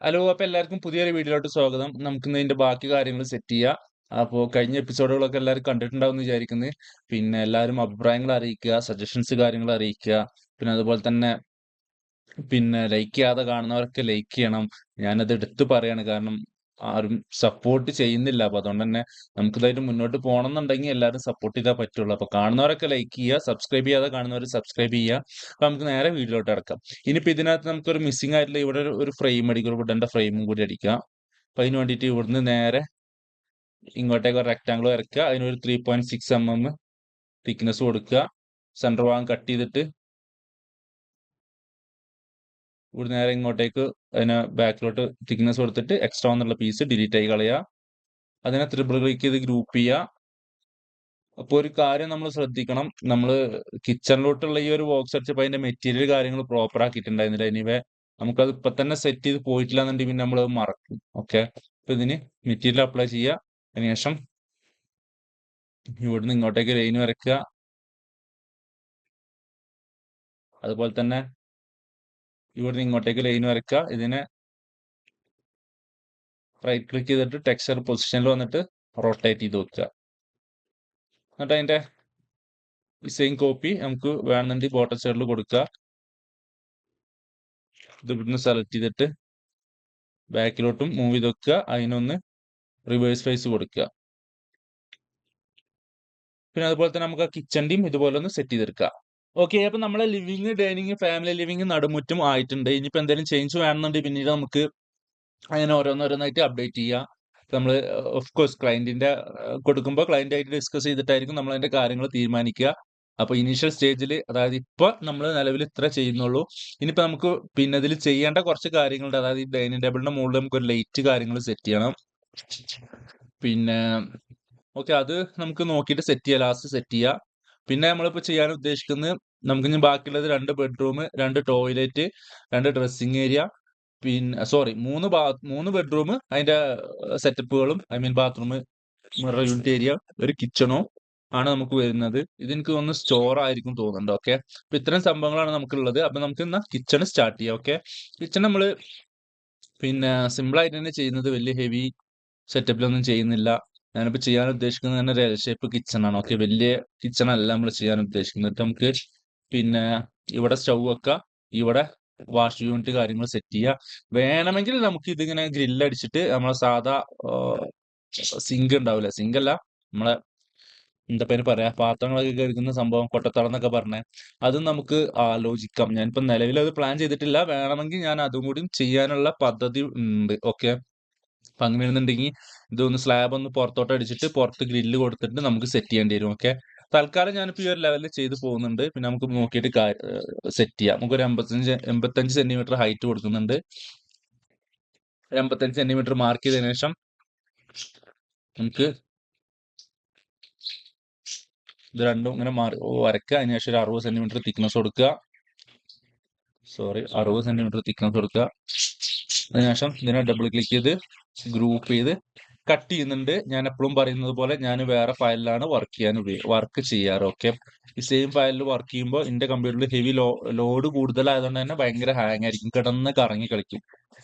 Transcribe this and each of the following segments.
Hello അപ്പൊ എല്ലാവർക്കും പുതിയൊരു വീഡിയോയിലോട്ട് സ്വാഗതം. നമുക്കിന്ന് ഇതിന്റെ ബാക്കി കാര്യങ്ങൾ സെറ്റ് ചെയ്യാം. അപ്പോൾ കഴിഞ്ഞ എപ്പിസോഡുകളൊക്കെ എല്ലാവരും കണ്ടിട്ടുണ്ടാവും വിചാരിക്കുന്നത് പിന്നെ എല്ലാവരും അഭിപ്രായങ്ങൾ അറിയിക്കുക സജഷൻസ് കാര്യങ്ങൾ അറിയിക്കുക. പിന്നെ അതുപോലെ തന്നെ പിന്നെ ലൈക്ക് ചെയ്യാതെ കാണുന്നവരൊക്കെ ലൈക്ക് ചെയ്യണം. ഞാനത് എടുത്തു പറയാണ്. കാരണം ആരും സപ്പോർട്ട് ചെയ്യുന്നില്ല. അപ്പൊ അതുകൊണ്ട് തന്നെ നമുക്ക് ഇതായിട്ട് മുന്നോട്ട് പോകണം എന്നുണ്ടെങ്കിൽ എല്ലാവരും സപ്പോർട്ട് ചെയ്താൽ പറ്റുള്ളൂ. അപ്പൊ കാണുന്നവരൊക്കെ ലൈക്ക് ചെയ്യുക സബ്സ്ക്രൈബ് ചെയ്യാതെ കാണുന്നവർ സബ്സ്ക്രൈബ് ചെയ്യുക. അപ്പൊ നമുക്ക് നേരെ വീഡിയോയിലോട്ട് ഇറക്കാം ഇനിയിപ്പോ ഇതിനകത്ത് നമുക്കൊരു മിസ്സിംഗ് ആയിട്ടുള്ള ഇവിടെ ഒരു- ഫ്രെയിം അടിക്കും ഒരു ഫ്രെയിമും കൂടി അടിക്കുക. അപ്പൊ അതിന് വേണ്ടിയിട്ട് ഇവിടുന്ന് നേരെ ഇങ്ങോട്ടേക്ക് ഒരു റെക്ടാങ്കിൾ വരയ്ക്കുക. അതിനൊരു three point six M M thickness കൊടുക്കുക. സെന്റർ ഭാഗം കട്ട് ചെയ്തിട്ട് ഇവിടെ നേരെ ഇങ്ങോട്ടേക്ക് അതിനെ ബാക്കിലോട്ട് തിക്നെസ് കൊടുത്തിട്ട് എക്സ്ട്രാ എന്നുള്ള പീസ് ഡിലീറ്റ് ആയി കളയുക അതിനെ ത്രിബിൾ ക്ലിക്ക് ചെയ്ത് ഗ്രൂപ്പ് ചെയ്യുക അപ്പോൾ ഒരു കാര്യം നമ്മൾ ശ്രദ്ധിക്കണം. നമ്മൾ കിച്ചണിലോട്ടുള്ള ഈ ഒരു ബോക്സ് അടിച്ചപ്പോൾ അതിന്റെ മെറ്റീരിയൽ കാര്യങ്ങൾ പ്രോപ്പർ ആക്കിയിട്ടുണ്ടായിരുന്നില്ല. എനിവേ നമുക്കത് ഇപ്പൊ തന്നെ സെറ്റ് ചെയ്ത് പോയിട്ടില്ല എന്നുണ്ടെങ്കിൽ പിന്നെ നമ്മൾ മറക്കും. ഓക്കെ അപ്പൊ ഇതിന് മെറ്റീരിയൽ അപ്ലൈ ചെയ്യുക അതിനുശേഷം ഇവിടുന്ന് ഇങ്ങോട്ടേക്ക് ലൈൻ വരയ്ക്കുക. അതുപോലെ തന്നെ ഇവിടുന്ന് ഇങ്ങോട്ടേക്ക് ലൈൻ വരയ്ക്കുക ഇതിനെ റൈറ്റ് ക്ലിക്ക് ചെയ്തിട്ട് ടെക്സ്ചർ പൊസിഷനിൽ വന്നിട്ട് റൊട്ടേറ്റ് ചെയ്ത് വെക്കുക എന്നിട്ട് അതിന്റെ സെയിം കോപ്പി നമുക്ക് വേണമെന്നുണ്ടെങ്കിൽ ബോട്ടം സൈഡിൽ കൊടുക്കുക ഇത് ഇവിടുന്ന് സെലക്ട് ചെയ്തിട്ട് ബാക്കിലോട്ടും മൂവ് ചെയ്ത് വെക്കുക അതിനൊന്ന് റിവേഴ്സ് ഫേസ് കൊടുക്കുക പിന്നെ അതുപോലെ തന്നെ നമുക്ക് ആ കിച്ചന്റെയും ഇതുപോലെ ഒന്ന് സെറ്റ് ചെയ്തെടുക്കുക ഓക്കെ അപ്പൊ നമ്മളെ ലിവിങ് ഡൈനിങ് ഫാമിലി ലിവിങ് നടുമുറ്റും ആയിട്ടുണ്ട്. ഇനിയിപ്പോ എന്തെങ്കിലും ചേഞ്ച് വേണമെന്നുണ്ടെങ്കിൽ പിന്നീട് നമുക്ക് അങ്ങനെ ഓരോന്നോരോന്നായിട്ട് അപ്ഡേറ്റ് ചെയ്യുക നമ്മൾ ഓഫ് കോഴ്സ് ക്ലയന്റിന്റെ കൊടുക്കുമ്പോൾ ക്ലയന്റ് ആയിട്ട് ഡിസ്കസ് ചെയ്തിട്ടായിരിക്കും നമ്മൾ അതിന്റെ കാര്യങ്ങൾ തീരുമാനിക്കുക. അപ്പൊ ഇനീഷ്യൽ സ്റ്റേജിൽ അതായത് ഇപ്പൊ നമ്മൾ നിലവിൽ ഇത്ര ചെയ്യുന്നുള്ളൂ. ഇനിയിപ്പോ നമുക്ക് പിന്നെ ഇതിൽ ചെയ്യേണ്ട കുറച്ച് കാര്യങ്ങളുണ്ട്. അതായത് ഈ ഡൈനിങ് ടേബിളിന്റെ മുകളിൽ നമുക്ക് ഒരു ലൈറ്റ് കാര്യങ്ങൾ സെറ്റ് ചെയ്യണം. പിന്നെ ഓക്കെ അത് നമുക്ക് നോക്കിയിട്ട് സെറ്റ് ചെയ്യാം. ലാസ്റ്റ് സെറ്റ് ചെയ്യാം. പിന്നെ നമ്മളിപ്പോ ചെയ്യാൻ ഉദ്ദേശിക്കുന്നത് നമുക്ക് ഇനി ബാക്കിയുള്ളത് രണ്ട് ബെഡ്റൂം രണ്ട് ടോയ്ലറ്റ് രണ്ട് ഡ്രസ്സിങ് ഏരിയ പിന്നെ സോറി മൂന്ന് മൂന്ന് ബെഡ്റൂം അതിന്റെ സെറ്റപ്പുകളും I mean bathroom mirror unit area ഒരു കിച്ചണോ ആണ് നമുക്ക് വരുന്നത്. ഇത് എനിക്ക് ഒന്ന് സ്റ്റോർ ആയിരിക്കും തോന്നുന്നുണ്ട് ഓക്കെ അപ്പൊ ഇത്തരം സംഭവങ്ങളാണ് നമുക്കുള്ളത്. അപ്പൊ നമുക്ക് ഇന്ന് കിച്ചൺ സ്റ്റാർട്ട് ചെയ്യാം ഓക്കെ കിച്ചൺ നമ്മൾ പിന്നെ സിമ്പിൾ ആയിട്ട് തന്നെ ചെയ്യുന്നത് വലിയ ഹെവി സെറ്റപ്പിലൊന്നും ചെയ്യുന്നില്ല. ഞാനിപ്പോ ചെയ്യാൻ ഉദ്ദേശിക്കുന്നത് തന്നെ ഷേപ്പ് കിച്ചൺ ആണ്. ഓക്കെ വലിയ കിച്ചൺ അല്ല നമ്മൾ ചെയ്യാൻ ഉദ്ദേശിക്കുന്നത്. നമുക്ക് പിന്നെ ഇവിടെ സ്റ്റൗ വെക്കുക ഇവിടെ വാഷ് യൂണിറ്റ് കാര്യങ്ങൾ സെറ്റ് ചെയ്യുക വേണമെങ്കിൽ നമുക്ക് ഇതിങ്ങനെ ഗ്രില്ല് അടിച്ചിട്ട് നമ്മളെ സാധാ സിങ്ക് ഉണ്ടാവില്ല സിങ്ക് അല്ല നമ്മളെ എന്താ പേര് പറയാ പാത്രങ്ങളൊക്കെ കഴുകുന്ന സംഭവം കൊട്ടത്തളം എന്നൊക്കെ പറഞ്ഞേ. അതും നമുക്ക് ആലോചിക്കാം. ഞാനിപ്പോ നിലവിൽ അത് പ്ലാൻ ചെയ്തിട്ടില്ല. വേണമെങ്കിൽ ഞാൻ അതും കൂടി ചെയ്യാനുള്ള പദ്ധതി ഉണ്ട്. ഓക്കെ അപ്പൊ അങ്ങനെ അങ്ങനെയാണെന്നുണ്ടെങ്കിൽ ഇതൊന്ന് സ്ലാബ് ഒന്ന് പുറത്തോട്ട് അടിച്ചിട്ട് പുറത്ത് ഗ്രില്ല് കൊടുത്തിട്ട് നമുക്ക് സെറ്റ് ചെയ്യേണ്ടി വരും ഓക്കെ തൽക്കാലം ഞാനിപ്പോ ഈ ഒരു ലെവലിൽ ചെയ്ത് പോകുന്നുണ്ട്. പിന്നെ നമുക്ക് നോക്കിയിട്ട് സെറ്റ് ചെയ്യാം. നമുക്ക് ഒരു എൺപത്തഞ്ച് എൺപത്തഞ്ച് സെന്റിമീറ്റർ ഹൈറ്റ് കൊടുക്കുന്നുണ്ട് എൺപത്തഞ്ച് സെന്റിമീറ്റർ മാർക്ക് ചെയ്തതിനു ശേഷം നമുക്ക് ഇത് രണ്ടും ഇങ്ങനെ മാറി അതിന് ശേഷം ഒരു അറുപത് സെന്റിമീറ്റർ തിക്നെസ് കൊടുക്കുക സോറി അറുപത് സെന്റിമീറ്റർ തിക്നെസ് കൊടുക്കുക അതിനുശേഷം ഇതിനെ ഡബിൾ ക്ലിക്ക് ചെയ്ത് ഗ്രൂപ്പ് ചെയ്ത് കട്ട് ചെയ്യുന്നുണ്ട്. ഞാൻ എപ്പോഴും പറയുന്നത് പോലെ ഞാൻ വേറെ ഫയലിലാണ് വർക്ക് ചെയ്യാൻ വർക്ക് ചെയ്യാറ് ഓക്കെ ഈ സെയിം ഫയലിൽ വർക്ക് ചെയ്യുമ്പോൾ എന്റെ കമ്പ്യൂട്ടറിൽ ഹെവി ലോ ലോഡ് കൂടുതലായതുകൊണ്ട് തന്നെ ഭയങ്കര ഹാങ് ആയിരിക്കും. കിടന്ന് കറങ്ങി കളിക്കും.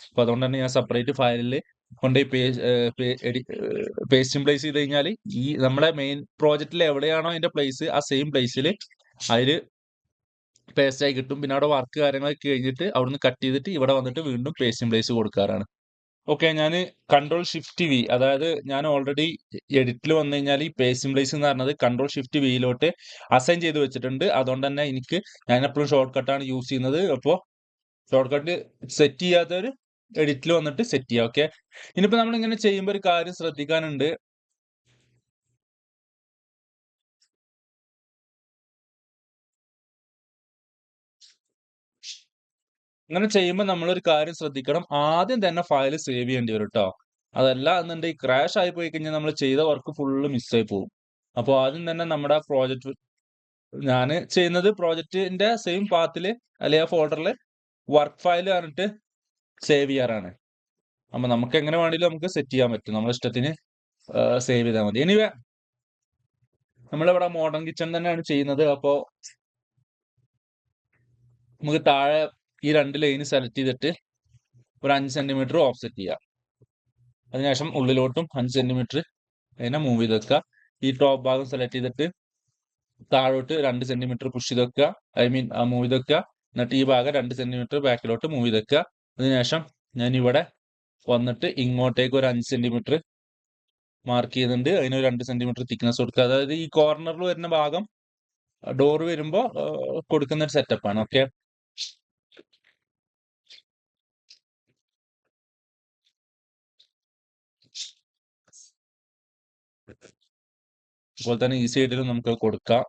അപ്പൊ അതുകൊണ്ട് തന്നെ ഞാൻ സെപ്പറേറ്റ് ഫയലിൽ കൊണ്ടുപോയി പേസ്റ്റ് പ്ലേസ് ചെയ്ത് കഴിഞ്ഞാൽ ഈ നമ്മുടെ മെയിൻ പ്രോജക്റ്റിൽ എവിടെയാണോ അതിന്റെ പ്ലേസ് ആ സെയിം പ്ലേസിൽ അതിൽ പേസ്റ്റ് ആയി കിട്ടും. പിന്നെ അവിടെ വർക്ക് കാര്യങ്ങളൊക്കെ കഴിഞ്ഞിട്ട് അവിടുന്ന് കട്ട് ചെയ്തിട്ട് ഇവിടെ വന്നിട്ട് വീണ്ടും പേസ്റ്റിംഗ് പ്ലേസ് കൊടുക്കാറാണ്. ഓക്കെ ഞാൻ കൺട്രോൾ ഷിഫ്റ്റ് വി അതായത് ഞാൻ ഓൾറെഡി എഡിറ്റിൽ വന്നു കഴിഞ്ഞാൽ ഈ പേസിംഗ് പ്ലേസ് എന്ന് പറഞ്ഞത് കൺട്രോൾ ഷിഫ്റ്റ് വിയിലോട്ട് അസൈൻ ചെയ്ത് വെച്ചിട്ടുണ്ട്. അതുകൊണ്ട് തന്നെ എനിക്ക് ഞാൻ എപ്പോഴും ഷോർട്ട് കട്ടാണ് യൂസ് ചെയ്യുന്നത്. അപ്പോൾ ഷോർട്ട് കട്ട് സെറ്റ് ചെയ്യാത്തവർ എഡിറ്റിൽ വന്നിട്ട് സെറ്റ് ചെയ്യാം. ഓക്കെ ഇനിയിപ്പോൾ നമ്മൾ ഇങ്ങനെ ചെയ്യുമ്പോൾ ഒരു കാര്യം ശ്രദ്ധിക്കാനുണ്ട്. ഇങ്ങനെ ചെയ്യുമ്പോൾ നമ്മൾ ഒരു കാര്യം ശ്രദ്ധിക്കണം. ആദ്യം തന്നെ ഫയൽ സേവ് ചെയ്യേണ്ടി വരും കേട്ടോ അതല്ല എന്നുണ്ടെങ്കിൽ ക്രാഷ് ആയി പോയി കഴിഞ്ഞാൽ നമ്മൾ ചെയ്ത വർക്ക് ഫുള്ള് മിസ്സായി പോകും അപ്പോൾ ആദ്യം തന്നെ നമ്മുടെ പ്രോജക്റ്റ് ഞാൻ ചെയ്യുന്നത് പ്രോജക്റ്റിന്റെ സെയിം പാത്തിൽ അല്ലെങ്കിൽ ആ ഫോൾഡറിൽ വർക്ക് ഫയൽ പറഞ്ഞിട്ട് സേവ് ചെയ്യാറാണ്. അപ്പൊ നമുക്ക് എങ്ങനെ വേണമെങ്കിലും നമുക്ക് സെറ്റ് ചെയ്യാൻ പറ്റും. നമ്മുടെ ഇഷ്ടത്തിന് സേവ് ചെയ്താൽ മതി. എനിവേ നമ്മളിവിടെ മോഡേൺ കിച്ചൺ തന്നെയാണ് ചെയ്യുന്നത്. അപ്പോൾ നമുക്ക് താഴെ ഈ രണ്ട് ലൈന് സെലക്ട് ചെയ്തിട്ട് ഒരു അഞ്ച് സെന്റിമീറ്റർ ഓഫ്സെറ്റ് ചെയ്യുക അതിനുശേഷം ഉള്ളിലോട്ടും അഞ്ച് സെന്റിമീറ്റർ അതിനെ മൂവ് ചെയ്ത് വെക്കുക. ഈ ടോപ്പ് ഭാഗം സെലക്ട് ചെയ്തിട്ട് താഴോട്ട് രണ്ട് സെന്റിമീറ്റർ പുഷ് ചെയ്ത് വെക്കുക. ഐ മീൻ മൂവ് ചെയ്ത് വെക്കുക. എന്നിട്ട് ഈ ഭാഗം രണ്ട് സെന്റിമീറ്റർ ബാക്കിലോട്ട് മൂവ് ചെയ്ത് വെക്കുക. അതിനുശേഷം ഞാൻ ഇവിടെ വന്നിട്ട് ഇങ്ങോട്ടേക്ക് ഒരു അഞ്ച് സെന്റിമീറ്റർ മാർക്ക് ചെയ്യുന്നുണ്ട്. അതിന് രണ്ട് സെന്റിമീറ്റർ തിക്നെസ് കൊടുക്കുക. അതായത് ഈ കോർണറിൽ വരുന്ന ഭാഗം ഡോർ വരുമ്പോൾ കൊടുക്കുന്ന ഒരു സെറ്റപ്പാണ് ഓക്കെ അതുപോലെ തന്നെ ഈ സൈഡിലും നമുക്ക് കൊടുക്കാം.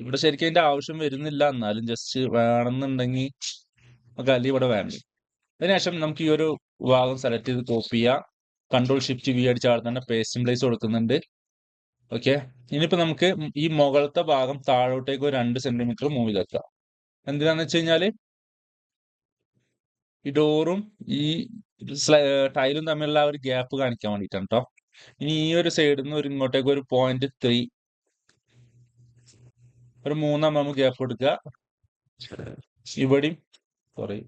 ഇവിടെ ശരിക്കും അതിന്റെ ആവശ്യം വരുന്നില്ല. എന്നാലും ജസ്റ്റ് വേണമെന്നുണ്ടെങ്കിൽ നമുക്ക് അല്ലെങ്കിൽ ഇവിടെ വേണ്ട. അതിനുശേഷം നമുക്ക് ഈ ഒരു ഭാഗം സെലക്ട് ചെയ്ത് കോപ്പി ചെയ്യാം. കൺട്രോൾ ഷിഫ്റ്റ് വി അടിച്ച് അവിടെ പേസ്റ്റിംഗ് പ്ലേസ് കൊടുക്കുന്നുണ്ട്. ഓക്കെ ഇനിയിപ്പോ നമുക്ക് ഈ മുകളത്തെ ഭാഗം താഴോട്ടേക്ക് ഒരു രണ്ട് സെന്റിമീറ്റർ മൂവ് ചെയ്തേക്കാം എന്തിനാന്ന് വെച്ച് കഴിഞ്ഞാൽ ഈ ഡോറും ഈ ടൈലും തമ്മിലുള്ള ആ ഒരു ഗ്യാപ്പ് കാണിക്കാൻ വേണ്ടിയിട്ടാണ് കേട്ടോ ഇനി ഈ ഒരു സൈഡിൽ നിന്ന് ഒരു ഇങ്ങോട്ടേക്ക് ഒരു പോയിന്റ് ത്രീ ഒരു മൂന്നാം ഗ്യാപ്പ് കൊടുക്കുക. ഇവിടെയും സോറി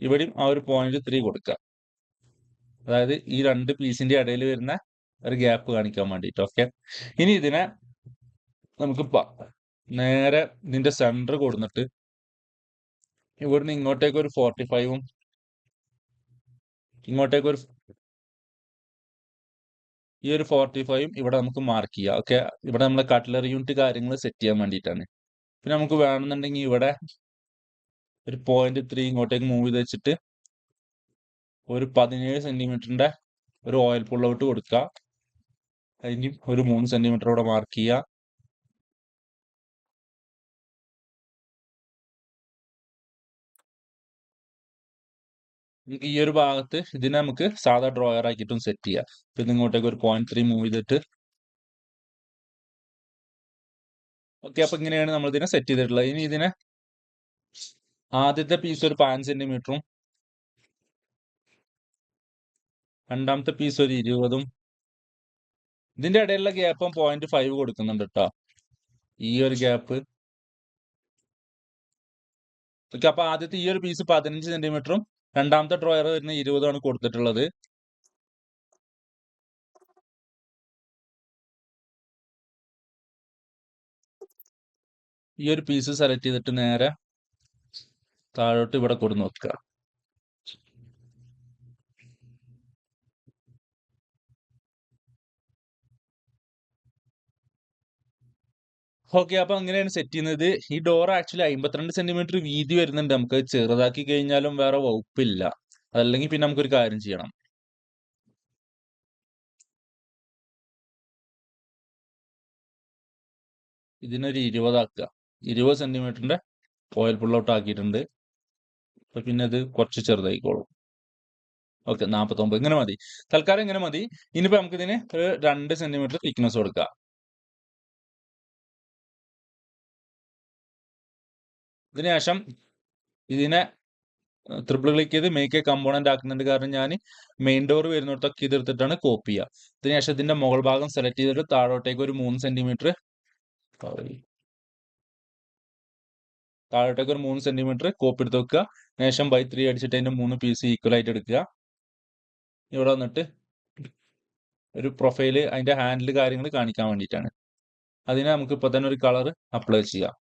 ഇവിടെയും ആ ഒരു പോയിന്റ് ത്രീ കൊടുക്കുക. അതായത് ഈ രണ്ട് പീസിന്റെ ഇടയിൽ വരുന്ന ഒരു ഗ്യാപ്പ് കാണിക്കാൻ വേണ്ടിയിട്ട് ഓക്കെ ഇനി ഇതിനെ നമുക്ക് നേരെ ഇതിന്റെ സെന്റർ കൊടുത്തിട്ട് ഇവിടുന്ന് ഇങ്ങോട്ടേക്ക് ഒരു ഫോർട്ടി ഫൈവും ഇങ്ങോട്ടേക്ക് ഒരു ഈ ഒരു ഫോർട്ടി ഫൈവും ഇവിടെ നമുക്ക് മാർക്ക് ചെയ്യാം. ഓക്കെ ഇവിടെ നമ്മൾ കട്ട്ലറി യൂണിറ്റ് കാര്യങ്ങൾ സെറ്റ് ചെയ്യാൻ വേണ്ടിയിട്ടാണ്. പിന്നെ നമുക്ക് വേണമെന്നുണ്ടെങ്കിൽ ഇവിടെ ഒരു പോയിന്റ് ത്രീ ഇങ്ങോട്ടേക്ക് മൂവ് ചെയ്ത് വെച്ചിട്ട് ഒരു പതിനേഴ് സെന്റിമീറ്ററിന്റെ ഒരു ഓയിൽ പുൾ ഔട്ട് കൊടുക്കുക. അതിന് ഒരു മൂന്ന് സെന്റിമീറ്റർ ഇവിടെ മാർക്ക് ചെയ്യുക. ഈ ഒരു ഭാഗത്ത് ഇതിനെ നമുക്ക് സാധാ ഡ്രോയർ ആക്കിയിട്ടും സെറ്റ് ചെയ്യാം. പിന്നെ ഇങ്ങോട്ടേക്ക് ഒരു പോയിന്റ് ത്രീ മൂവ് ചെയ്തിട്ട് ഓക്കെ അപ്പൊ ഇങ്ങനെയാണ് നമ്മൾ ഇതിനെ സെറ്റ് ചെയ്തിട്ടുള്ളത്. ഇനി ഇതിനെ ആദ്യത്തെ പീസ് ഒരു പതിനഞ്ച് സെന്റിമീറ്ററും രണ്ടാമത്തെ പീസ് ഒരു ഇരുപതും. ഇതിന്റെ ഇടയിലുള്ള ഗ്യാപ്പ് പോയിന്റ് ഫൈവ് കൊടുക്കുന്നുണ്ട് കേട്ടോ ഈ ഒരു ഗ്യാപ്പ് ഓക്കെ അപ്പൊ ആദ്യത്തെ ഈ ഒരു പീസ് പതിനഞ്ച് സെന്റിമീറ്ററും രണ്ടാമത്തെ ഡ്രോയർ വരുന്ന ഇരുപതാണ് കൊടുത്തിട്ടുള്ളത്. ഈ ഒരു പീസ് സെലക്ട് ചെയ്തിട്ട് നേരെ താഴോട്ട് ഇവിടെ കൊടുന്ന് വെക്കുക. ഓക്കെ അപ്പൊ അങ്ങനെയാണ് സെറ്റ് ചെയ്യുന്നത്. ഈ ഡോർ ആക്ച്വലി അമ്പത്തിരണ്ട് സെന്റിമീറ്റർ വീതി വരുന്നുണ്ട്. നമുക്ക് ചെറുതാക്കി കഴിഞ്ഞാലും വേറെ വകുപ്പില്ല. അതല്ലെങ്കിൽ പിന്നെ നമുക്കൊരു കാര്യം ചെയ്യണം. ഇതിനൊരു ഇരുപതാക്കുക ഇരുപത് സെന്റിമീറ്ററിന്റെ ഓയിൽ പുള്ളൗട്ട് ആക്കിയിട്ടുണ്ട്. അപ്പൊ പിന്നെ അത് കുറച്ച് ചെറുതായിക്കോളും. ഓക്കെ നാൽപ്പത്തൊമ്പത് ഇങ്ങനെ മതി. തൽക്കാലം ഇങ്ങനെ മതി. ഇനിയിപ്പോ നമുക്കിതിന് ഒരു രണ്ട് സെന്റിമീറ്റർ തിക്നെസ് കൊടുക്കാം. ഇതിനുശേഷം ഇതിനെ ട്രിപ്പിൾ ക്ലിക്ക് ചെയ്ത് മേക്ക് എ കമ്പോണന്റ് ആക്കുന്നുണ്ട് കാരണം ഞാൻ മെയിൻ ഡോർ വരുന്നിടത്തൊക്കെ ഇതെടുത്തിട്ടാണ് കോപ്പി ചെയ്യുക. ഇതിനുശേഷം ഇതിന്റെ മുകൾ ഭാഗം സെലക്ട് ചെയ്തിട്ട് താഴോട്ടേക്ക് ഒരു മൂന്ന് സെന്റിമീറ്റർ താഴോട്ടേക്ക് ഒരു മൂന്ന് സെന്റിമീറ്റർ കോപ്പി എടുത്ത് വെക്കുക. ശേഷം ബൈ ത്രീ അടിച്ചിട്ട് അതിന്റെ മൂന്ന് പീസ് ഈക്വൽ ആയിട്ട് എടുക്കുക. ഇവിടെ വന്നിട്ട് ഒരു പ്രൊഫൈൽ അതിന്റെ ഹാൻഡിൽ കാര്യങ്ങൾ കാണിക്കാൻ വേണ്ടിയിട്ടാണ്. അതിനെ നമുക്ക് ഇപ്പൊ തന്നെ ഒരു കളർ അപ്ലൈ ചെയ്യാം.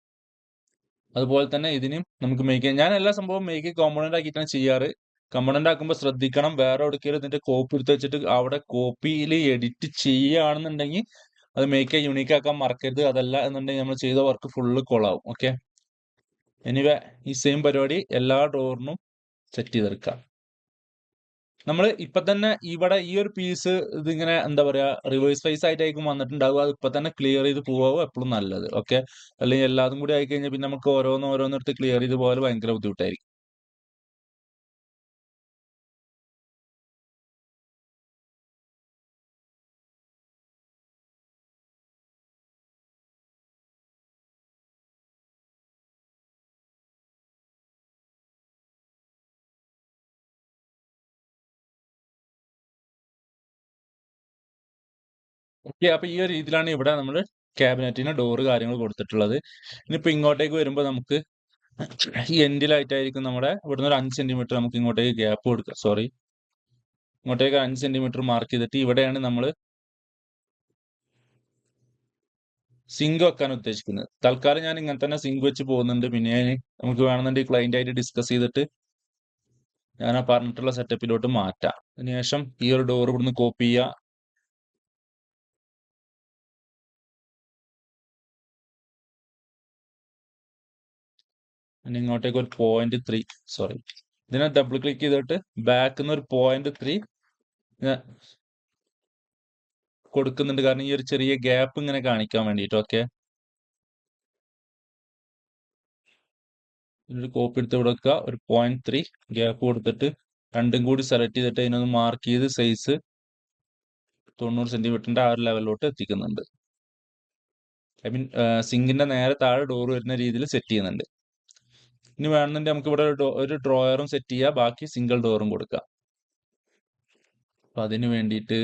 അതുപോലെ തന്നെ ഇതിനും നമുക്ക് മേക്ക് ഞാൻ എല്ലാ സംഭവം മേക്ക് കോമ്പണന്റ് ആക്കിയിട്ടാണ് ചെയ്യാറ്. കമ്പണന്റ് ആക്കുമ്പോൾ ശ്രദ്ധിക്കണം. വേറെ എവിടേക്കെങ്കിലും ഇതിന്റെ കോപ്പി എടുത്ത് വെച്ചിട്ട് അവിടെ കോപ്പിയിൽ എഡിറ്റ് ചെയ്യുകയാണെന്നുണ്ടെങ്കിൽ അത് മേക്ക് യുണീക്ക് ആക്കാൻ മറക്കരുത്. അതല്ല എന്നുണ്ടെങ്കിൽ നമ്മൾ ചെയ്ത വർക്ക് ഫുള്ള് കൊളാവും. ഓക്കെ എനിവേ ഈ സെയിം പരിപാടി എല്ലാ ഡോറിനും സെറ്റ് ചെയ്തെടുക്കാം. നമ്മൾ ഇപ്പൊ തന്നെ ഇവിടെ ഈ ഒരു പീസ് ഇതിങ്ങനെ എന്താ പറയാ റിവേഴ്സ് ഫേസ് ആയിട്ടായിരിക്കും വന്നിട്ടുണ്ടാവുക. അത് ഇപ്പൊ തന്നെ ക്ലിയർ ചെയ്ത് പോവാവും എപ്പോഴും നല്ലത്. ഓക്കെ അല്ലെങ്കിൽ എല്ലാതും കൂടി ആയിക്കഴിഞ്ഞാൽ പിന്നെ നമുക്ക് ഓരോന്ന് ക്ലിയർ ചെയ്ത് പോകാൻ ഭയങ്കര ബുദ്ധിമുട്ടായിരിക്കും. ഓക്കെ അപ്പൊ ഈ ഒരു രീതിയിലാണ് ഇവിടെ നമ്മൾ ക്യാബിനറ്റിന് ഡോറ് കാര്യങ്ങൾ കൊടുത്തിട്ടുള്ളത്. ഇനിയിപ്പോ ഇങ്ങോട്ടേക്ക് വരുമ്പോൾ നമുക്ക് ഈ എൻഡിലായിട്ടായിരിക്കും നമ്മുടെ ഇവിടുന്ന് ഒരു അഞ്ച് സെന്റിമീറ്റർ നമുക്ക് ഇങ്ങോട്ടേക്ക് ഗ്യാപ്പ് കൊടുക്കുക സോറി ഇങ്ങോട്ടേക്ക് അഞ്ച് സെന്റിമീറ്റർ മാർക്ക് ചെയ്തിട്ട് ഇവിടെയാണ് നമ്മൾ സിങ്ക് വെക്കാൻ ഉദ്ദേശിക്കുന്നത്. തൽക്കാലം ഞാൻ ഇങ്ങനെ തന്നെ സിങ്ക് വെച്ച് പോകുന്നുണ്ട്. പിന്നെ നമുക്ക് വേണമെന്നുണ്ടെങ്കിൽ ക്ലയന്റ് ആയിട്ട് ഡിസ്കസ് ചെയ്തിട്ട് ഞാൻ ആ പറഞ്ഞിട്ടുള്ള സെറ്റപ്പിലോട്ട് മാറ്റാം. അതിനുശേഷം ഈ ഒരു ഡോർ ഇവിടുന്ന് കോപ്പി ചെയ്യുക. ഇനി ഇങ്ങോട്ടേക്ക് ഒരു പോയിന്റ് ത്രീ സോറി ഇതിനെ ഡബിൾ ക്ലിക്ക് ചെയ്തിട്ട് ബാക്ക് നിന്ന് ഒരു പോയിന്റ് ത്രീ കൊടുക്കുന്നുണ്ട്. കാരണം ഈ ഒരു ചെറിയ ഗ്യാപ്പ് ഇങ്ങനെ കാണിക്കാൻ വേണ്ടിയിട്ട് ഓക്കെ ഒരു കോപ്പി എടുത്ത് കൊടുക്കുക ഒരു പോയിന്റ് ത്രീ ഗ്യാപ്പ് കൊടുത്തിട്ട് രണ്ടും കൂടി സെലക്ട് ചെയ്തിട്ട് അതിനൊന്ന് മാർക്ക് ചെയ്ത് സൈസ് തൊണ്ണൂറ് സെന്റിമീറ്ററിന്റെ ആ ഒരു ലെവലിലോട്ട് എത്തിക്കുന്നുണ്ട്. ഐ മീൻ സിങ്കിന്റെ നേരെ താഴെ ഡോർ വരുന്ന രീതിയിൽ സെറ്റ് ചെയ്യുന്നുണ്ട്. ഇനി വേണമെന്നുണ്ടെങ്കിൽ നമുക്ക് ഇവിടെ ഒരു ഡ്രോയറും സെറ്റ് ചെയ്യുക ബാക്കി സിംഗിൾ ഡോറും കൊടുക്കാം. അപ്പൊ അതിന് വേണ്ടിയിട്ട്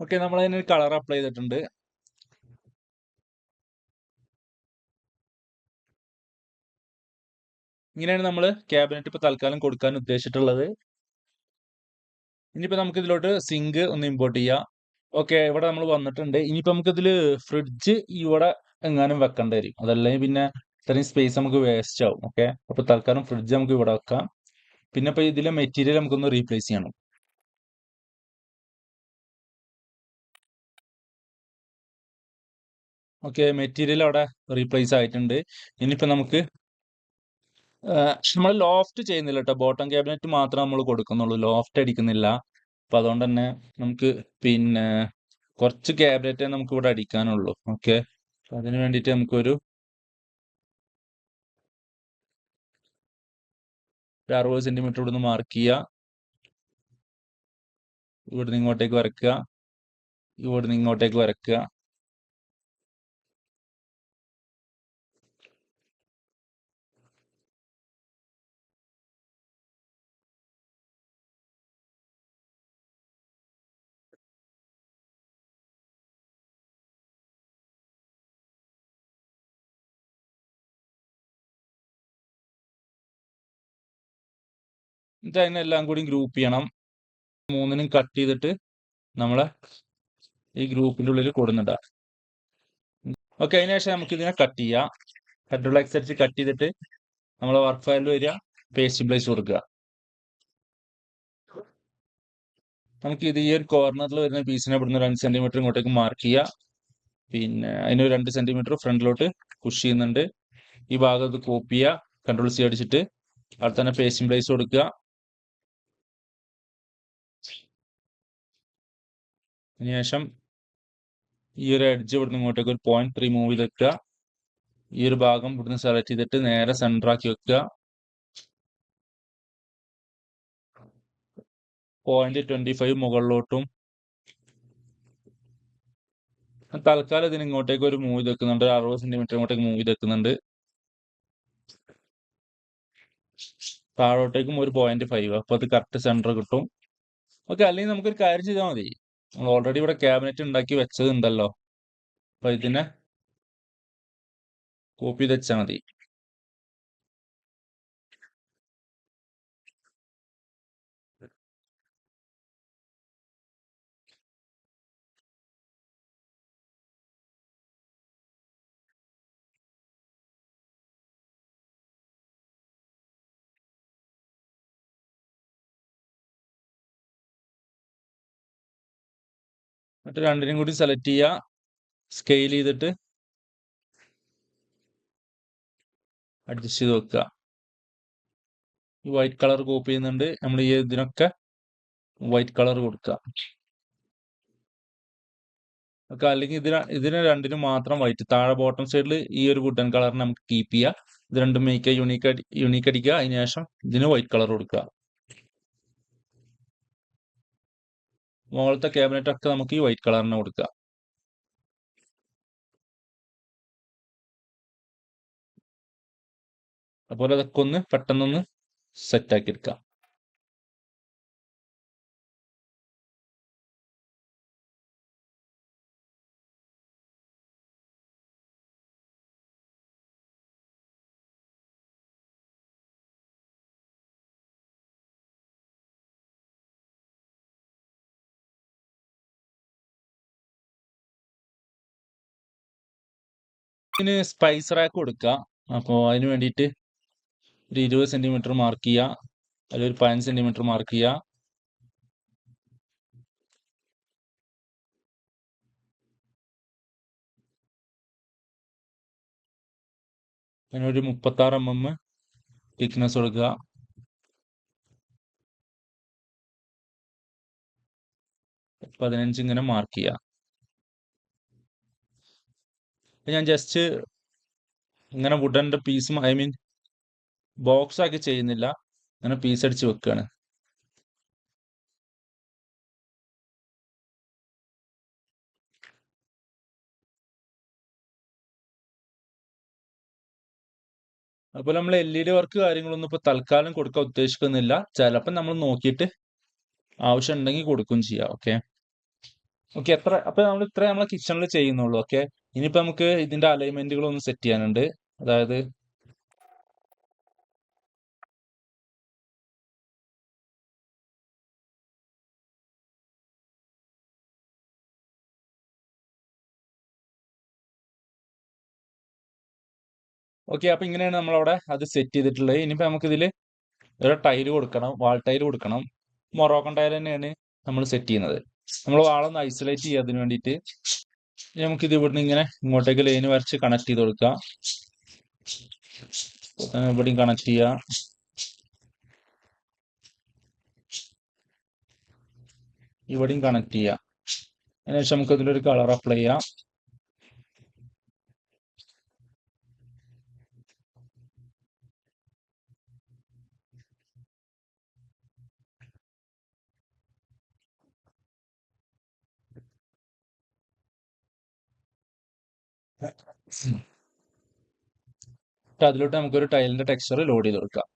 ഓക്കെ നമ്മൾ അതിനൊരു കളർ അപ്ലൈ ചെയ്തിട്ടുണ്ട്. ഇങ്ങനെയാണ് നമ്മൾ ക്യാബിനറ്റ് ഇപ്പോൾ തൽക്കാലം കൊടുക്കാൻ ഉദ്ദേശിച്ചിട്ടുള്ളത്. ഇനിയിപ്പോൾ നമുക്ക് ഇതിലോട്ട് സിങ്ക് ഒന്ന് ഇമ്പോർട്ട് ചെയ്യാം. ഓക്കെ ഇവിടെ നമ്മൾ വന്നിട്ടുണ്ട്. ഇനിയിപ്പോൾ നമുക്കിതിൽ ഫ്രിഡ്ജ് ഇവിടെ എങ്ങാനും വെക്കേണ്ടി വരും. അതല്ലെങ്കിൽ പിന്നെ ഇത്രയും സ്പേസ് നമുക്ക് വേസ്റ്റ് ആവും. ഓക്കെ അപ്പോൾ തൽക്കാലം ഫ്രിഡ്ജ് നമുക്ക് ഇവിടെ വെക്കാം. പിന്നെ ഇപ്പോൾ ഇതിലെ മെറ്റീരിയൽ നമുക്കൊന്ന് റീപ്ലേസ് ചെയ്യണം. ഓക്കെ മെറ്റീരിയൽ അവിടെ റീപ്ലേസ് ആയിട്ടുണ്ട്. ഇനിയിപ്പോൾ നമുക്ക് നമ്മൾ ലോഫ്റ്റ് ചെയ്യുന്നില്ല കേട്ടോ ബോട്ടം ക്യാബിനറ്റ് മാത്രം നമ്മൾ കൊടുക്കുന്നുള്ളൂ. ലോഫ്റ്റ് അടിക്കുന്നില്ല. അപ്പൊ അതുകൊണ്ട് തന്നെ നമുക്ക് പിന്നെ കുറച്ച് ക്യാബിനറ്റേ നമുക്ക് ഇവിടെ അടിക്കാനുള്ളൂ. ഓക്കെ അതിന് വേണ്ടിയിട്ട് നമുക്കൊരു അറുപത് സെന്റിമീറ്റർ ഇവിടുന്ന് മാർക്ക് ചെയ്യുക ഇവിടുന്ന് ഇങ്ങോട്ടേക്ക് വരക്കുക ഇവിടുന്ന് ഇങ്ങോട്ടേക്ക് വരക്കുക എന്നിട്ട് അതിനെല്ലാം കൂടി ഗ്രൂപ്പ് ചെയ്യണം. മൂന്നിനും കട്ട് ചെയ്തിട്ട് നമ്മളെ ഈ ഗ്രൂപ്പിന്റെ ഉള്ളിൽ കൊടുന്നിടാം ഓക്കെ അതിന് ശേഷം നമുക്ക് ഇതിനെ കട്ട് ചെയ്യാം കട്ടുള്ള അനുസരിച്ച് കട്ട് ചെയ്തിട്ട് നമ്മളെ വർക്ക് ഫയലിൽ വരിക പേസ്റ്റ് പ്ലേസ് കൊടുക്കുക. നമുക്ക് ഇത് ഈ ഒരു കോർണറിൽ വരുന്ന പീസിനെ ഇവിടുന്ന് രണ്ട് സെന്റിമീറ്റർ ഇങ്ങോട്ടേക്ക് മാർക്ക് ചെയ്യുക. പിന്നെ അതിന് രണ്ട് സെന്റിമീറ്റർ ഫ്രണ്ടിലോട്ട് പുഷ് ചെയ്യുന്നുണ്ട്. ഈ ഭാഗത്ത് കോപ്പി ചെയ്യുക കൺട്രോൾ സി അടിച്ചിട്ട് അവിടെ തന്നെ പേസ്റ്റിംഗ് പ്ലേസ് കൊടുക്കുക. അതിനുശേഷം ഈ ഒരു എഡ്ജ് ഇവിടുന്ന് ഇങ്ങോട്ടേക്ക് ഒരു പോയിന്റ് ത്രീ മൂവ് ചെയ്ത് വെക്കുക ഈ ഒരു ഭാഗം ഇവിടുന്ന് സെലക്ട് ചെയ്തിട്ട് നേരെ സെന്റർ ആക്കി വെക്കുക. പോയിന്റ് ട്വന്റി ഫൈവ് മുകളിലോട്ടും. തൽക്കാലം ഇതിന് ഇങ്ങോട്ടേക്ക് ഒരു മൂവ് വെക്കുന്നുണ്ട് അറുപത് സെന്റിമീറ്റർ ഇങ്ങോട്ടേക്ക് മൂവ് വെക്കുന്നുണ്ട് താഴോട്ടേക്കും ഒരു പോയിന്റ് ഫൈവ് അപ്പൊ അത് കറക്റ്റ് സെന്റർ കിട്ടും. ഓക്കെ അല്ലെങ്കിൽ നമുക്കൊരു കാര്യം ചെയ്താൽ മതി. ഓൾറെഡി ഇവിടെ ക്യാബിനറ്റ് ഉണ്ടാക്കി വെച്ചത് ഉണ്ടല്ലോ അപ്പൊ ഇതിനെ കോപ്പി ചെയ്ത് വെച്ചാൽ മതി. എന്നിട്ട് രണ്ടിനും കൂടി സെലക്ട് ചെയ്യുക സ്കെയിൽ ചെയ്തിട്ട് അഡ്ജസ്റ്റ് ചെയ്ത് വെക്കുക ഈ വൈറ്റ് കളർ കോപ്പി ചെയ്യുന്നുണ്ട്. നമ്മൾ ഈ ഇതിനൊക്കെ വൈറ്റ് കളർ കൊടുക്കുക ഓക്കെ അല്ലെങ്കിൽ ഇതിന് ഇതിന് രണ്ടിനും മാത്രം വൈറ്റ് താഴെ ബോട്ടം സൈഡിൽ ഈ ഒരു വുഡൻ കളർ നമുക്ക് കീപ്പ് ചെയ്യുക ഇത് രണ്ടും മേക്ക് യുണീക്ക് യുണീക്ക് അടിക്കുക. അതിനുശേഷം ഇതിന് വൈറ്റ് കളർ കൊടുക്കുക മുകളിലത്തെ ക്യാബിനറ്റ് ഒക്കെ നമുക്ക് ഈ വൈറ്റ് കളറിന് കൊടുക്കുക. അതുപോലെ അതൊക്കെ ഒന്ന് പെട്ടെന്നൊന്ന് സെറ്റ് ആക്കി എടുക്കാം ഇതിന് സ്പൈസ് റാക്ക് കൊടുക്കുക അപ്പോൾ അതിന് വേണ്ടിയിട്ട് ഒരു ഇരുപത് സെന്റിമീറ്റർ മാർക്ക് ചെയ്യുക ഒരു പതിനഞ്ച് സെന്റിമീറ്റർ മാർക്ക് ചെയ്യുക ഒരു മുപ്പത്താറ് എം എം തിക്നെസ് കൊടുക്കുക പതിനഞ്ച് ഇങ്ങനെ മാർക്ക് ചെയ്യുക ഞാൻ ജസ്റ്റ് ഇങ്ങനെ വുഡന്റെ പീസും ഐ മീൻ ബോക്സ് ആക്കി ചെയ്യുന്നില്ല. ഇങ്ങനെ പീസ് അടിച്ച് വെക്കുകയാണ് അപ്പോൾ നമ്മൾ എൽ ഇ ഡി വർക്ക് കാര്യങ്ങളൊന്നും ഇപ്പോൾ തൽക്കാലം കൊടുക്കാൻ ഉദ്ദേശിക്കുന്നില്ല. ചിലപ്പോൾ നമ്മൾ നോക്കിയിട്ട് ആവശ്യം ഉണ്ടെങ്കിൽ കൊടുക്കും ചെയ്യാം. ഓക്കെ ഓക്കെ എത്ര അപ്പൊ നമ്മൾ ഇത്ര നമ്മളെ കിച്ചണിൽ ചെയ്യുന്നുള്ളൂ ഓക്കെ ഇനിയിപ്പോ നമുക്ക് ഇതിന്റെ അലൈൻമെന്റുകൾ ഒന്ന് സെറ്റ് ചെയ്യാനുണ്ട്. അതായത് ഓക്കെ അപ്പൊ ഇങ്ങനെയാണ് നമ്മളവിടെ അത് സെറ്റ് ചെയ്തിട്ടുള്ളത്. ഇനിയിപ്പോ നമുക്ക് ഇതിൽ ഒരു ടൈൽ കൊടുക്കണം wall tile Moroccan. Moroccan tile തന്നെയാണ് നമ്മൾ സെറ്റ് ചെയ്യുന്നത്. നമ്മൾ വാളൊന്ന് ഐസൊലേറ്റ് ചെയ്യാതിന് വേണ്ടിയിട്ട്. നമുക്ക് ഇത് ഇവിടുന്ന് ഇങ്ങനെ ഇങ്ങോട്ടേക്ക് ലൈന് വരച്ച് കണക്ട് ചെയ്ത് കൊടുക്കാം ഇവിടെയും കണക്ട് ചെയ്യുക. ഇവിടെയും കണക്ട് ചെയ്യുക. അതിനുശേഷം നമുക്ക് ഇതിലൊരു കളർ അപ്ലൈ ചെയ്യാം. അതിലോട്ട് നമുക്കൊരു ടൈലിന്റെ ടെക്സ്ചർ ലോഡ് ചെയ്ത് കൊടുക്കാം.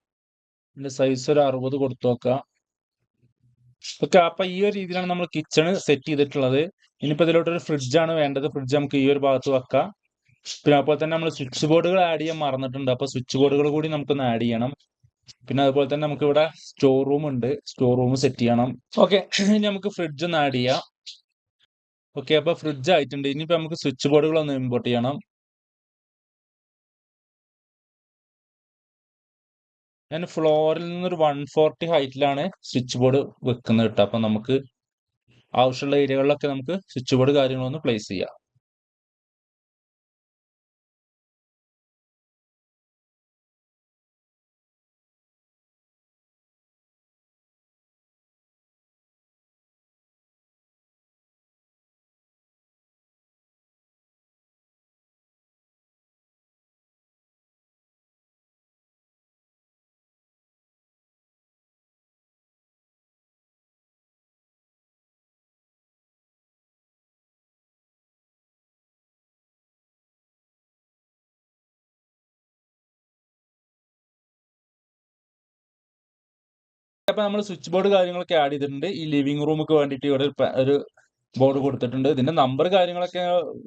ഇതിന്റെ സൈസ് ഒരു അറുപത് കൊടുത്തു നോക്കാം. ഓക്കെ അപ്പൊ ഈ ഒരു രീതിയിലാണ് നമ്മൾ കിച്ചൺ സെറ്റ് ചെയ്തിട്ടുള്ളത്. ഇനിയിപ്പോ ഇതിലോട്ട് ഒരു ഫ്രിഡ്ജ് ആണ് വേണ്ടത്. ഫ്രിഡ്ജ് നമുക്ക് ഈ ഒരു ഭാഗത്ത് വെക്കാം. പിന്നെ അതുപോലെ തന്നെ നമ്മൾ സ്വിച്ച് ബോർഡുകൾ ആഡ് ചെയ്യാൻ മറന്നിട്ടുണ്ട്. അപ്പൊ സ്വിച്ച് ബോർഡുകൾ കൂടി നമുക്കൊന്ന് ആഡ് ചെയ്യണം. പിന്നെ അതുപോലെ തന്നെ നമുക്ക് ഇവിടെ സ്റ്റോർ റൂം ഉണ്ട്. സ്റ്റോർ റൂം സെറ്റ് ചെയ്യണം. ഓക്കെ ഇനി നമുക്ക് ഫ്രിഡ്ജ് ഒന്ന് ആഡ് ചെയ്യാം. ഓക്കെ അപ്പൊ ഫ്രിഡ്ജ് ആയിട്ടുണ്ട്. ഇനിയിപ്പോ നമുക്ക് സ്വിച്ച് ബോർഡുകൾ ഒന്ന് ഇമ്പോർട്ട് ചെയ്യണം. ഞാൻ ഫ്ലോറിൽ നിന്നൊരു വൺ ഫോർട്ടി ഹൈറ്റിലാണ് സ്വിച്ച് ബോർഡ് വെക്കുന്നത് കേട്ടോ. അപ്പൊ നമുക്ക് ആവശ്യമുള്ള ഏരിയകളിലൊക്കെ നമുക്ക് സ്വിച്ച് ബോർഡ് കാര്യങ്ങളൊന്ന് പ്ലേസ് ചെയ്യാം. അപ്പൊ നമ്മൾ സ്വിച്ച് ബോർഡ് കാര്യങ്ങളൊക്കെ ആഡ് ചെയ്തിട്ടുണ്ട്. ഈ ലിവിംഗ് റൂമൊക്കെ വേണ്ടിയിട്ട് ഇവിടെ ഒരു ബോർഡ് കൊടുത്തിട്ടുണ്ട്. ഇതിന്റെ നമ്പർ കാര്യങ്ങളൊക്കെ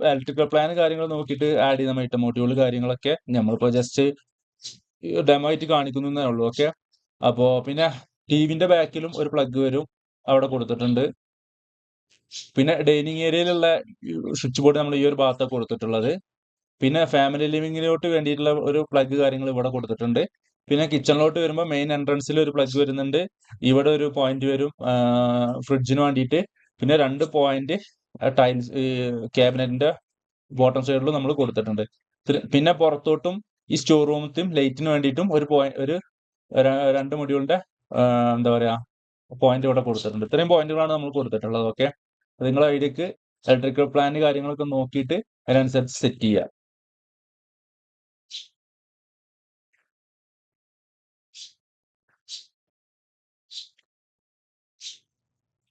ഇലക്ട്രിക്കൽ പ്ലാൻ കാര്യങ്ങൾ നോക്കിയിട്ട് ആഡ് ചെയ്യുന്ന ഇട്ട മോഡ്യൂൾ കാര്യങ്ങളൊക്കെ നമ്മളിപ്പോ ജസ്റ്റ് ഡെമോ ആയിട്ട് കാണിക്കുന്നേ ഉള്ളൂ. ഓക്കെ അപ്പോ പിന്നെ ടിവിന്റെ ബാക്കിലും ഒരു പ്ലഗ് വരും അവിടെ കൊടുത്തിട്ടുണ്ട്. പിന്നെ ഡൈനിങ് ഏരിയയിലുള്ള സ്വിച്ച് ബോർഡ് നമ്മൾ ഈ ഒരു ഭാഗത്താണ് കൊടുത്തിട്ടുള്ളത്. പിന്നെ ഫാമിലി ലിവിങ്ങിലോട്ട് വേണ്ടിയിട്ടുള്ള ഒരു പ്ലഗ് കാര്യങ്ങൾ ഇവിടെ കൊടുത്തിട്ടുണ്ട്. പിന്നെ കിച്ചണിലോട്ട് വരുമ്പോൾ മെയിൻ എൻട്രൻസിൽ ഒരു പ്ലഗ് വരുന്നുണ്ട്. ഇവിടെ ഒരു പോയിന്റ് വരും ഫ്രിഡ്ജിന് വേണ്ടിയിട്ട് പിന്നെ രണ്ട് പോയിന്റ് ടൈൽസ് ക്യാബിനറ്റിന്റെ ബോട്ടം സൈഡിലും നമ്മൾ കൊടുത്തിട്ടുണ്ട്. പിന്നെ പുറത്തോട്ടും ഈ സ്റ്റോർ റൂമത്തും ലൈറ്റിന് വേണ്ടിയിട്ടും ഒരു പോയിന്റ് ഒരു രണ്ട് മൊഡ്യൂളിന്റെ എന്താ പറയാ പോയിന്റ് ഇവിടെ കൊടുത്തിട്ടുണ്ട്. ഇത്രയും പോയിന്റുകളാണ് നമ്മൾ കൊടുത്തിട്ടുള്ളത് ഓക്കെ നിങ്ങളുടെ ഐഡിയക്ക് ഇലക്ട്രിക്കൽ പ്ലാൻ കാര്യങ്ങളൊക്കെ നോക്കിയിട്ട് അതിനനുസരിച്ച് സെറ്റ് ചെയ്യുക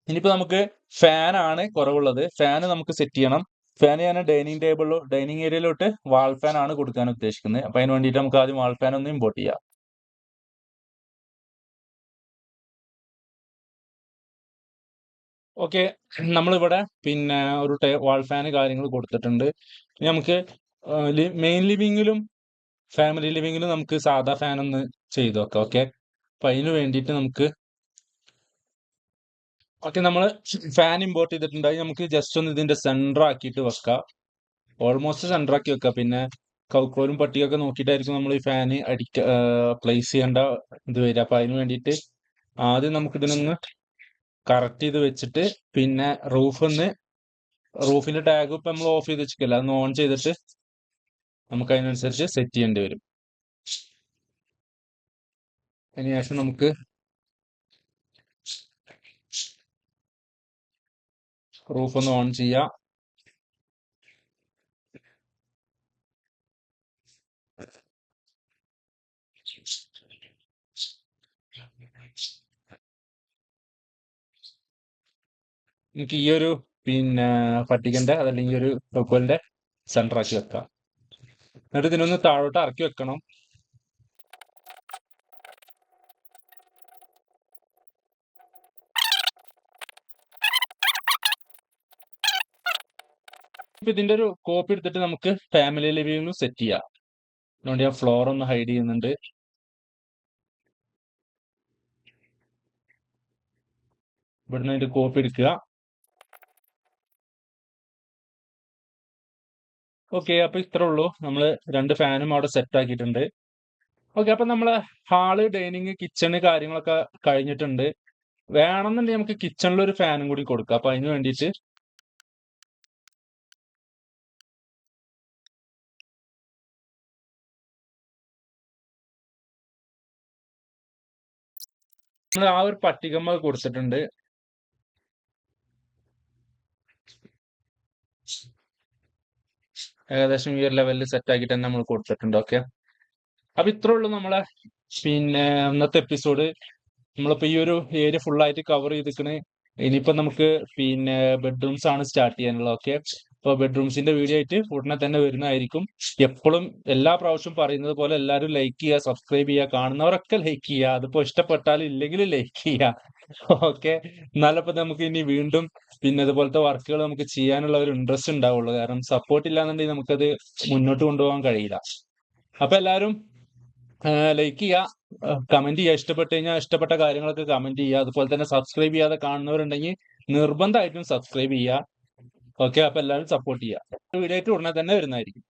ഇനിയിപ്പോ നമുക്ക് ഫാനാണ് കുറവുള്ളത്. ഫാന് നമുക്ക് സെറ്റ് ചെയ്യണം. ഫാൻ ഞാൻ ഡൈനിങ് ടേബിളിലോ ഡൈനിങ് ഏരിയയിലോട്ട് വാൾ ഫാൻ ആണ് കൊടുക്കാൻ ഉദ്ദേശിക്കുന്നത്. അപ്പം അതിന് വേണ്ടിയിട്ട് നമുക്ക് ആദ്യം വാൾ ഫാൻ ഒന്ന് ഇമ്പോർട്ട് ചെയ്യാം. ഓക്കെ നമ്മളിവിടെ പിന്നെ ഒരു ടേ വാൾ ഫാന് കാര്യങ്ങൾ കൊടുത്തിട്ടുണ്ട്. നമുക്ക് മെയിൻ ലിവിങ്ങിലും ഫാമിലി ലിവിങ്ങിലും നമുക്ക് സാധാ ഫാൻ ഒന്ന് ചെയ്ത് നോക്കാം ഓക്കെ അപ്പം അതിന് വേണ്ടിയിട്ട് നമുക്ക് ഓക്കെ നമ്മൾ ഫാൻ ഇമ്പോർട്ട് ചെയ്തിട്ടുണ്ടായി. നമുക്ക് ജസ്റ്റ് ഒന്ന് ഇതിന്റെ സെന്റർ ആക്കിയിട്ട് വെക്കാം. ഓൾമോസ്റ്റ് സെന്റർ ആക്കി വെക്കാം. പിന്നെ കൗക്കോലും പട്ടിയൊക്കെ നോക്കിയിട്ടായിരിക്കും നമ്മൾ ഈ ഫാൻ അടിക്ക പ്ലേസ് ചെയ്യേണ്ട ഇത് വരിക. അപ്പൊ അതിന് വേണ്ടിയിട്ട് ആദ്യം നമുക്ക് ഇതിനൊന്ന് കറക്റ്റ് ചെയ്ത് വെച്ചിട്ട് പിന്നെ റൂഫ് ഒന്ന് റൂഫിന്റെ ടാഗ് ഇപ്പൊ നമ്മൾ ഓഫ് ചെയ്ത് വെച്ചിട്ടില്ല അതൊന്ന് ഓൺ ചെയ്തിട്ട് നമുക്ക് അതിനനുസരിച്ച് സെറ്റ് ചെയ്യേണ്ടി വരും. അതിനുശേഷം നമുക്ക് റൂഫ് ഒന്ന് ഓൺ ചെയ്യാ. എനിക്ക് ഈ ഒരു പിന്നെ പട്ടികന്റെ അതല്ലെങ്കിൽ ഒരു ടോപ്പലിന്റെ സെന്റർ ആക്കി വെക്കാം. എന്നിട്ട് ഇതിനൊന്ന് താഴോട്ട് ഇറക്കി വെക്കണം. ഇപ്പൊ ഇതിന്റെ ഒരു കോപ്പി എടുത്തിട്ട് നമുക്ക് ഫാമിലി ലിവിംഗ് സെറ്റ് ചെയ്യാം. അതുകൊണ്ട് ഞാൻ ഫ്ലോർ ഒന്ന് ഹൈഡ് ചെയ്യുന്നുണ്ട്. ഇവിടുന്ന് അതിന്റെ കോപ്പി എടുക്കുക. ഓക്കെ അപ്പൊ ഇത്രേ ഉള്ളൂ. നമ്മൾ രണ്ട് ഫാനും അവിടെ സെറ്റ് ആക്കിയിട്ടുണ്ട്. ഓക്കെ അപ്പൊ നമ്മൾ ഹാൾ ഡൈനിങ് കിച്ചണ് കാര്യങ്ങളൊക്കെ കഴിഞ്ഞിട്ടുണ്ട്. വേണമെന്നുണ്ടെങ്കിൽ നമുക്ക് കിച്ചണിൽ ഒരു ഫാനും കൂടി കൊടുക്കാം. അപ്പൊ അതിന് വേണ്ടിയിട്ട് ആ ഒരു പട്ടികമ്മ കൊടുത്തിട്ടുണ്ട്. ഏകദേശം ഈ ഒരു ലെവലിൽ സെറ്റ് ആക്കിയിട്ട് തന്നെ നമ്മൾ കൊടുത്തിട്ടുണ്ട്. ഓക്കെ അപ്പൊ ഇത്രേ ഉള്ളൂ നമ്മളെ പിന്നെ ഇന്നത്തെ എപ്പിസോഡ് നമ്മളിപ്പോ ഈ ഒരു ഏരിയ ഫുൾ ആയിട്ട് കവർ ചെയ്തിരിക്കണേ. ഇനിയിപ്പോ നമുക്ക് പിന്നെ ബെഡ്റൂംസ് ആണ് സ്റ്റാർട്ട് ചെയ്യാനുള്ളത്. ഓക്കെ അപ്പൊ ബെഡ്റൂംസിന്റെ വീഡിയോ ആയിട്ട് ഉടനെ തന്നെ വരുന്നതായിരിക്കും. എപ്പോഴും എല്ലാ പ്രാവശ്യവും പറയുന്നത് പോലെ എല്ലാവരും ലൈക്ക് ചെയ്യുക സബ്സ്ക്രൈബ് ചെയ്യുക കാണുന്നവരൊക്കെ ലൈക്ക് ചെയ്യുക. അതിപ്പോ ഇഷ്ടപ്പെട്ടാൽ ഇല്ലെങ്കിൽ ലൈക്ക് ചെയ്യുക. ഓക്കെ എന്നാലപ്പോ നമുക്ക് ഇനി വീണ്ടും പിന്നെ ഇതുപോലത്തെ വർക്കുകൾ നമുക്ക് ചെയ്യാനുള്ള ഒരു ഇൻട്രസ്റ്റ് ഉണ്ടാവുള്ളൂ. കാരണം സപ്പോർട്ട് ഇല്ലാന്നുണ്ടെങ്കിൽ നമുക്കത് മുന്നോട്ട് കൊണ്ടുപോകാൻ കഴിയില്ല. അപ്പൊ എല്ലാവരും ലൈക്ക് ചെയ്യുക. കമന്റ് ചെയ്യുക. ഇഷ്ടപ്പെട്ട് കഴിഞ്ഞാൽ ഇഷ്ടപ്പെട്ട കാര്യങ്ങളൊക്കെ കമന്റ് ചെയ്യുക. അതുപോലെ തന്നെ സബ്സ്ക്രൈബ് ചെയ്യാതെ കാണുന്നവരുണ്ടെങ്കിൽ നിർബന്ധമായിട്ടും സബ്സ്ക്രൈബ് ചെയ്യുക. ഓക്കെ അപ്പൊ എല്ലാവരും സപ്പോർട്ട് ചെയ്യുക വീഡിയോ ആയിട്ട് ഉടനെ തന്നെ വരുന്നതായിരിക്കും.